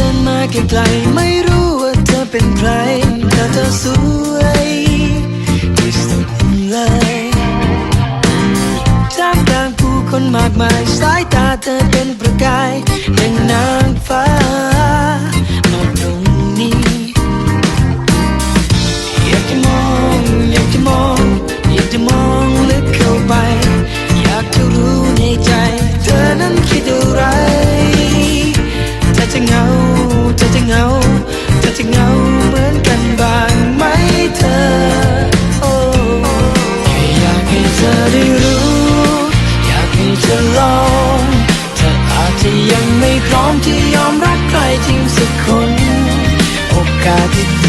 ดินมาไกลๆไม่รู้ว่าเธอเป็นใครแต่เธอสวยที่สุดเลยจากกลางผู้คนมากมายสายตาเธอ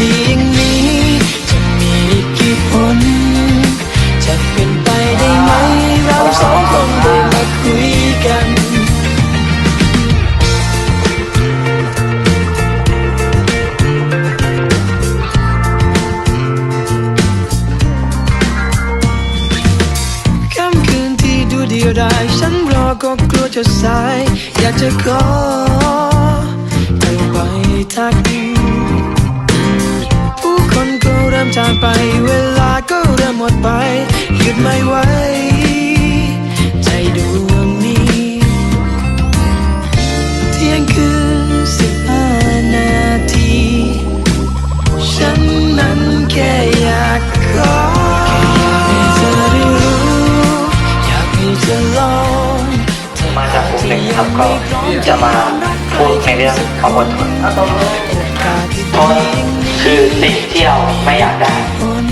ดีอย่างนี้ จะมีอีกกี่ผลจะเป็นไปได้ไหม เราสองคนได้มาคุยกัน ค่ำคืนที่ดูเดียวดายฉันรอก็กลัวจะสาย อยากจะขอเธอไปทักผู้คนก็เริ่มจางไป เวลาก็เริ่มหมดไปหยุดไม่ไหวใจดวงนี้เที่ยงคืนสิบห้านาที ฉันนั้นแค่อยากขอแค่อยากให้เธอได้รู้ อยากให้เธอลองมาจากกรุงเทพครับก็จะมาพูดในเรื่องความอดทนเพราะ คือสิ่งที่เราไม่อยากได้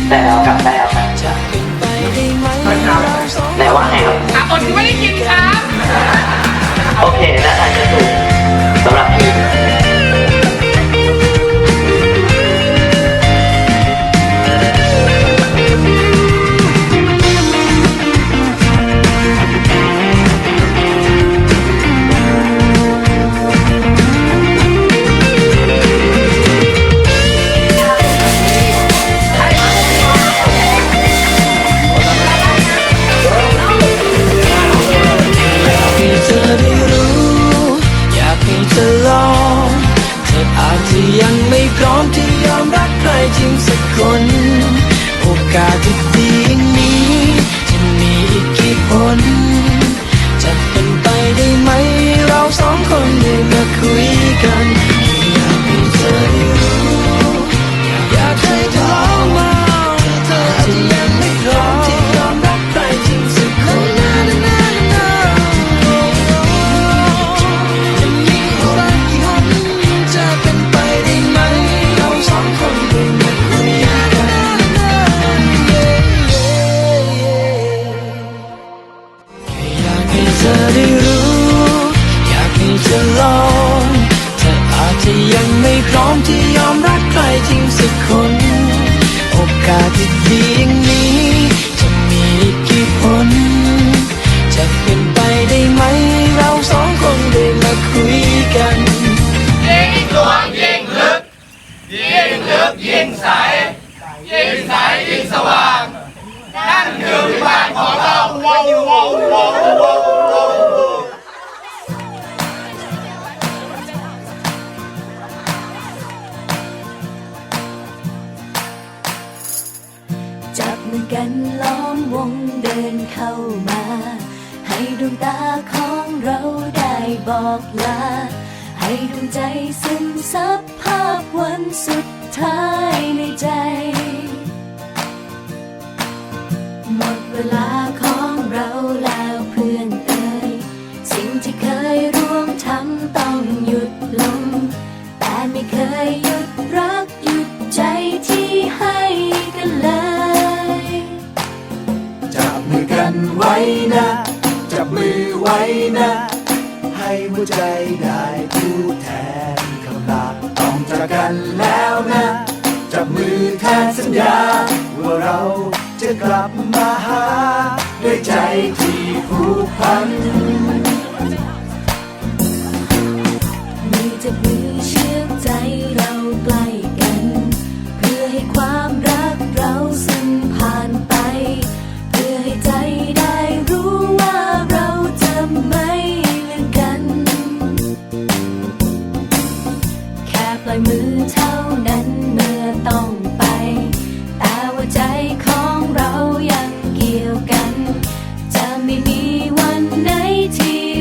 แต่เรากลับได้เอามาจะเป็นไปได้ไหมเราสองไหนว่าไงครับอะอดไม่ได้กินครับ โอเคนะอาจจะถูก โอได้รู้ อยากให้เธอลองเธออาจจะยังไม่พร้อมที่ยอมรักใครจริงสักคน โอกาสที่ดีอย่างนี้ มือกันล้อมวงเดินเข้ามา ให้ดวงตาของเราได้บอกลา ให้ดวงใจซึมซับภาพวันสุดท้ายในใจ หมดเวลาของเราแล้ว ว้นะ จับมือไว้นะ ให้หัวใจได้พูดแทนคำลาต้องจากกันแล้วนะ จับมือแทนสัญญา ว่าเราจะกลับมาหา ด้วยใจที่ผูกพันมือจับมือ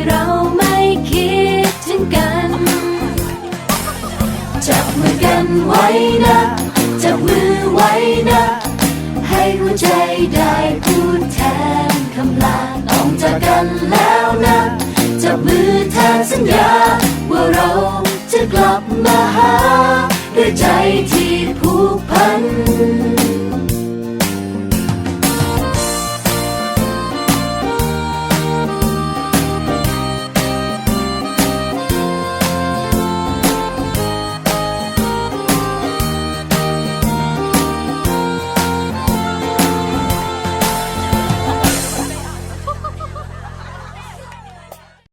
เราไม่คิดถึงกัน จับมือกันไว้นะ จับมือไว้นะ ให้หัวใจได้พูดแทนคำลาต้องจากกันแล้วนะ จับมือแทนสัญญา ว่าเราจะกลับมาหาด้วยใจที่พู